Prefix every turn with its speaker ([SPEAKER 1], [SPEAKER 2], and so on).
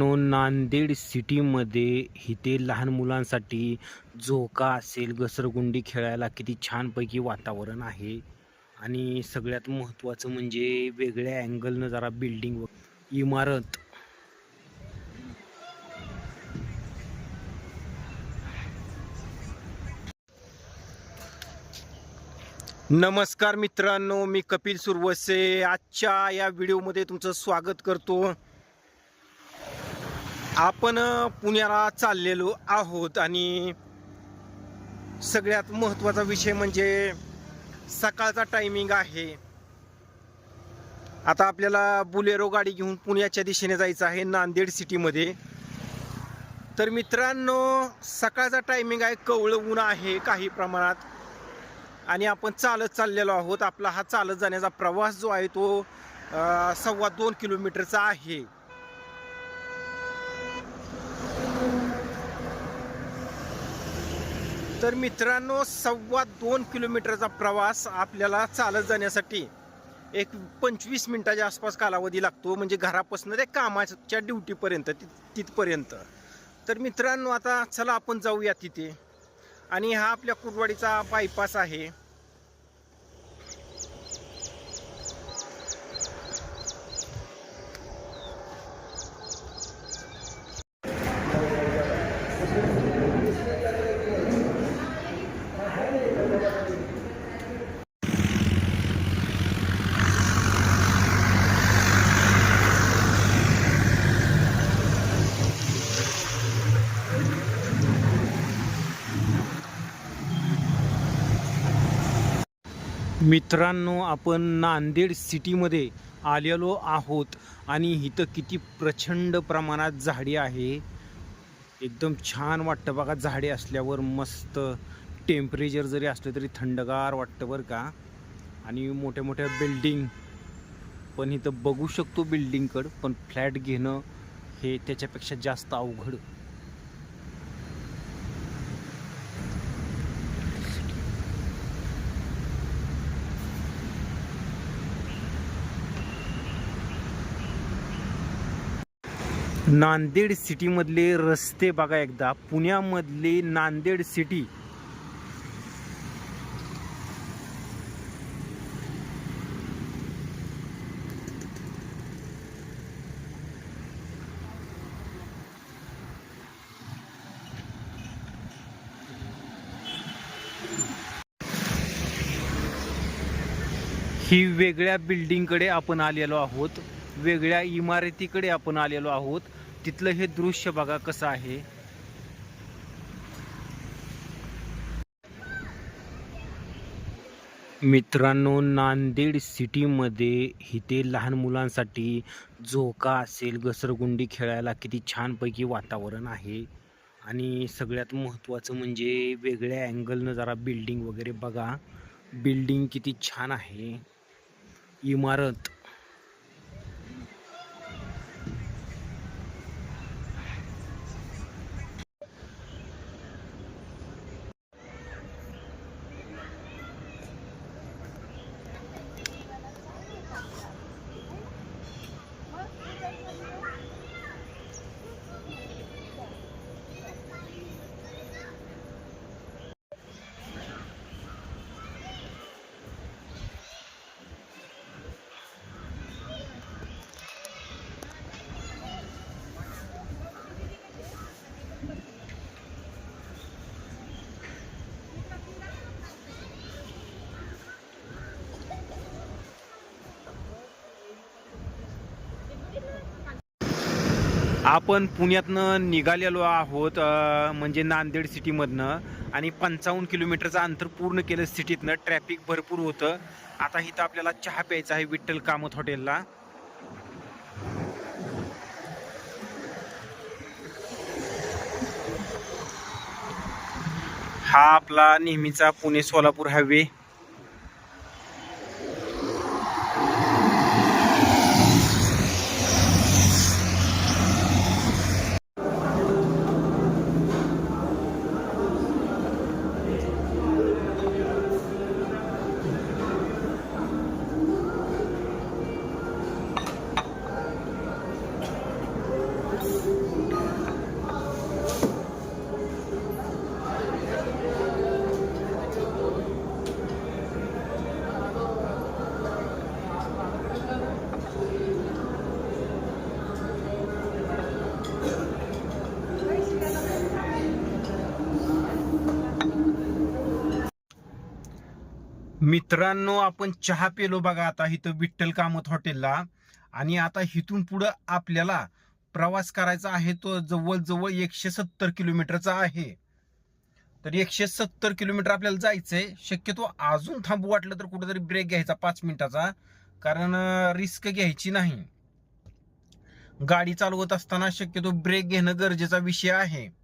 [SPEAKER 1] No Nanded सिटीमध्ये इथे लहान मुलांसाठी झोका असेल घसरगुंडी खेळायला किती छानपैकी वातावरण आहे. आणि सगळ्यात महत्त्वाचं म्हणजे वेगळ्या अँगलनं जरा बिल्डिंग इमारत. नमस्कार मित्रांनो मी कपिल सुरवसे. आजच्या या व्हिडिओमध्ये तुमचं स्वागत करतो. आपण पुण्याला चाललेलो आहोत आणि सगळ्यात महत्त्वाचा विषय म्हणजे सकाळचा टायमिंग आहे. आता आपल्याला बुलेरो गाडी घेऊन पुण्याच्या दिशेने जायचं आहे नांदेड सिटीमध्ये. तर मित्रांनो सकाळचा टायमिंग आहे कवळं ऊन आहे काही प्रमाणात. आणि आपण चालत चाललेलो आहोत. आपला हा चालत जाण्याचा प्रवास जो आहे तो सव्वा दोन किलोमीटरचा आहे. तर मित्रांनो सव्वा दोन किलोमीटरचा प्रवास आपल्याला चालत जाण्यासाठी एक पंचवीस मिनिटाच्या आसपास कालावधी लागतो. म्हणजे घरापासून ते कामाच्या ड्युटीपर्यंत तिथपर्यंत. तर मित्रांनो आता चला आपण जाऊया तिथे. आणि हा आपल्या कुरवाडीचा बायपास आहे. मित्रांनो आपण नांदेड सिटीमध्ये आलेलो आहोत आणि इथं किती प्रचंड प्रमाणात झाडी आहे. एकदम छान वाटतं बघा झाडे असल्यावर मस्त टेम्परेचर जरी असलं तरी थंडगार वाटतं बरं का. आणि मोठ्या मोठ्या बिल्डिंग पण इथं बघू शकतो बिल्डिंगकडं पण फ्लॅट घेणं हे त्याच्यापेक्षा जास्त अवघड. नांदेड सिटीमधले रस्ते बघा एकदा. पुण्यामधली नांदेड सिटी. ही वेगळ्या बिल्डिंगकडे आपण आलेलो आहोत. वेगळ्या इमारतीकडे आपण आलेलो आहोत. तिथलं हे दृश्य बघा कसं आहे. मित्रांनो नांदेड सिटीमध्ये इथे लहान मुलांसाठी झोका असेल घसरगुंडी खेळायला किती छानपैकी वातावरण आहे. आणि सगळ्यात महत्त्वाचं म्हणजे वेगळ्या अँगलनं जरा बिल्डिंग वगैरे बघा. बिल्डिंग किती छान आहे. इमारत आपण पुण्यातनं निघालेलो आहोत म्हणजे नांदेड सिटीमधनं. आणि पंचावन्न किलोमीटरचं अंतर पूर्ण केलं सिटीतनं. ट्रॅफिक भरपूर होतं. आता इथं आपल्याला चहा प्यायचा आहे विठ्ठल कामत हॉटेलला. हा आपला नेहमीचा पुणे सोलापूर हायवे. मित्रांनो आपण चहा पेलो बघा आता इथं विठ्ठल कामत हॉटेलला. आणि आता इथून पुढं आपल्याला प्रवास करायचा आहे तो जवळजवळ एकशे सत्तर किलोमीटरचा आहे. तर एकशे सत्तर किलोमीटर आपल्याला जायचंय. शक्यतो अजून थांबू वाटलं तर कुठेतरी ब्रेक घ्यायचा पाच मिनिटाचा कारण रिस्क घ्यायची नाही. गाडी चालवत असताना शक्यतो ब्रेक घेणं गरजेचा विषय आहे.